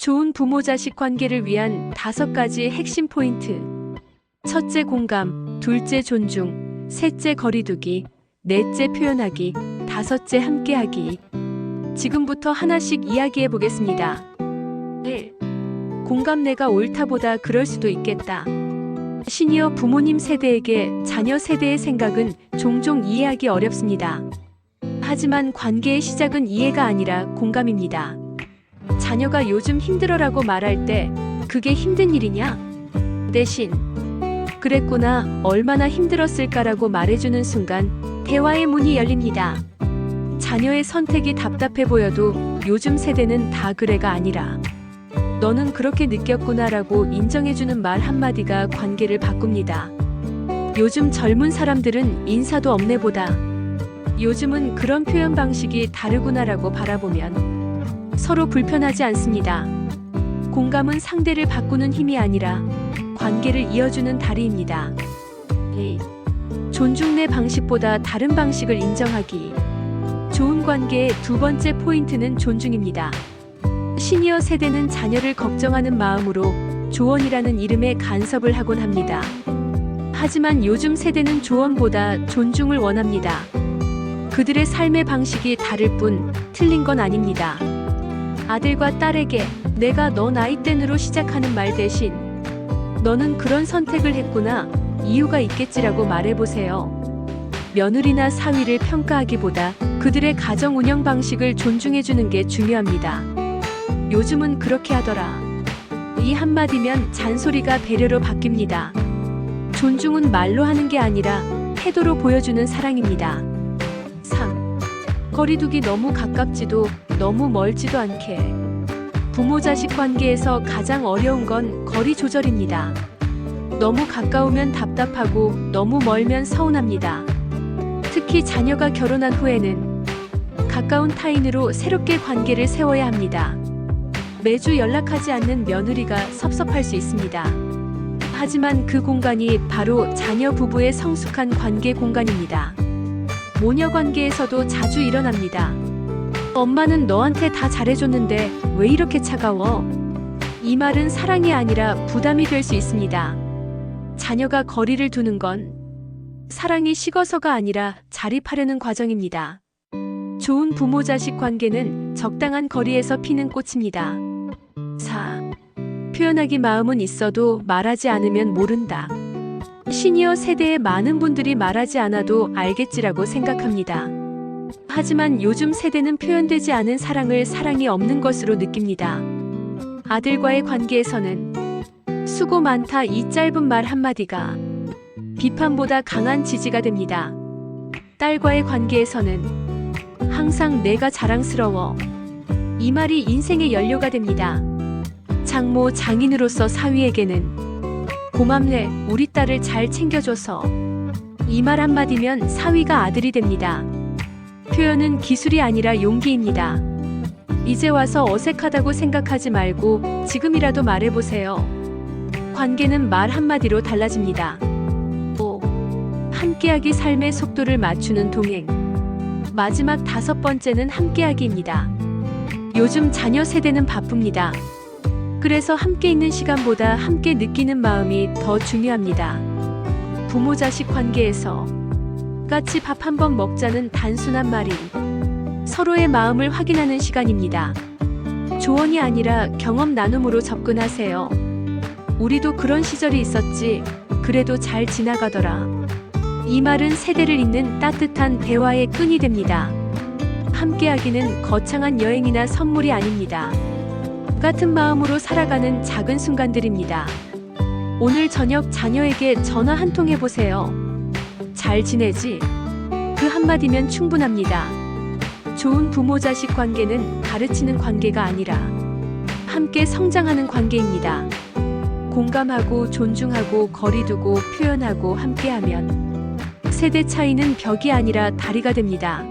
좋은 부모 자식 관계를 위한 다섯 가지 핵심 포인트. 첫째 공감, 둘째 존중, 셋째 거리두기, 넷째 표현하기, 다섯째 함께하기. 지금부터 하나씩 이야기해 보겠습니다. 1. 공감 내가 옳다보다 그럴 수도 있겠다. 시니어 부모님 세대에게 자녀 세대의 생각은 종종 이해하기 어렵습니다. 하지만 관계의 시작은 이해가 아니라 공감입니다. 자녀가 요즘 힘들어라고 말할 때 그게 힘든 일이냐? 대신 그랬구나 얼마나 힘들었을까라고 말해주는 순간 대화의 문이 열립니다. 자녀의 선택이 답답해 보여도 요즘 세대는 다 그래가 아니라 너는 그렇게 느꼈구나라고 인정해주는 말 한마디가 관계를 바꿉니다. 요즘 젊은 사람들은 인사도 없네보다 요즘은 그런 표현 방식이 다르구나라고 바라보면 서로 불편하지 않습니다. 공감은 상대를 바꾸는 힘이 아니라 관계를 이어주는 다리입니다. 2. 존중 내 방식보다 다른 방식을 인정하기. 좋은 관계의 두 번째 포인트는 존중입니다. 시니어 세대는 자녀를 걱정하는 마음으로 조언이라는 이름의 간섭을 하곤 합니다. 하지만 요즘 세대는 조언보다 존중을 원합니다. 그들의 삶의 방식이 다를 뿐 틀린 건 아닙니다. 아들과 딸에게 내가 너 나이 땐으로 시작하는 말 대신 너는 그런 선택을 했구나 이유가 있겠지라고 말해보세요. 며느리나 사위를 평가하기보다 그들의 가정 운영 방식을 존중해주는 게 중요합니다. 요즘은 그렇게 하더라. 이 한마디면 잔소리가 배려로 바뀝니다. 존중은 말로 하는 게 아니라 태도로 보여주는 사랑입니다. 3. 거리두기 너무 가깝지도 너무 멀지도 않게. 부모 자식 관계에서 가장 어려운 건 거리 조절입니다. 너무 가까우면 답답하고 너무 멀면 서운합니다. 특히 자녀가 결혼한 후에는 가까운 타인으로 새롭게 관계를 세워야 합니다. 매주 연락하지 않는 며느리가 섭섭할 수 있습니다. 하지만 그 공간이 바로 자녀 부부의 성숙한 관계 공간입니다. 모녀 관계에서도 자주 일어납니다. 엄마는 너한테 다 잘해줬는데 왜 이렇게 차가워? 이 말은 사랑이 아니라 부담이 될 수 있습니다. 자녀가 거리를 두는 건 사랑이 식어서가 아니라 자립하려는 과정입니다. 좋은 부모 자식 관계는 적당한 거리에서 피는 꽃입니다. 4. 표현하기 마음은 있어도 말하지 않으면 모른다. 시니어 세대의 많은 분들이 말하지 않아도 알겠지라고 생각합니다. 하지만 요즘 세대는 표현되지 않은 사랑을 사랑이 없는 것으로 느낍니다. 아들과의 관계에서는 수고 많다 이 짧은 말 한마디가 비판보다 강한 지지가 됩니다. 딸과의 관계에서는 항상 내가 자랑스러워 이 말이 인생의 연료가 됩니다. 장모 장인으로서 사위에게는 고맙네 우리 딸을 잘 챙겨줘서 이 말 한마디면 사위가 아들이 됩니다. 표현은 기술이 아니라 용기입니다. 이제 와서 어색하다고 생각하지 말고 지금이라도 말해보세요. 관계는 말 한마디로 달라집니다. 5. 함께하기 삶의 속도를 맞추는 동행. 마지막 다섯 번째는 함께하기입니다. 요즘 자녀 세대는 바쁩니다. 그래서 함께 있는 시간보다 함께 느끼는 마음이 더 중요합니다. 부모 자식 관계에서 같이 밥 한 번 먹자는 단순한 말이 서로의 마음을 확인하는 시간입니다. 조언이 아니라 경험 나눔으로 접근하세요. 우리도 그런 시절이 있었지. 그래도 잘 지나가더라. 이 말은 세대를 잇는 따뜻한 대화의 끈이 됩니다. 함께하기는 거창한 여행이나 선물이 아닙니다. 같은 마음으로 살아가는 작은 순간들입니다. 오늘 저녁 자녀에게 전화 한 통 해보세요. 잘 지내지? 그 한마디면 충분합니다. 좋은 부모 자식 관계는 가르치는 관계가 아니라 함께 성장하는 관계입니다. 공감하고 존중하고 거리두고 표현하고 함께하면 세대 차이는 벽이 아니라 다리가 됩니다.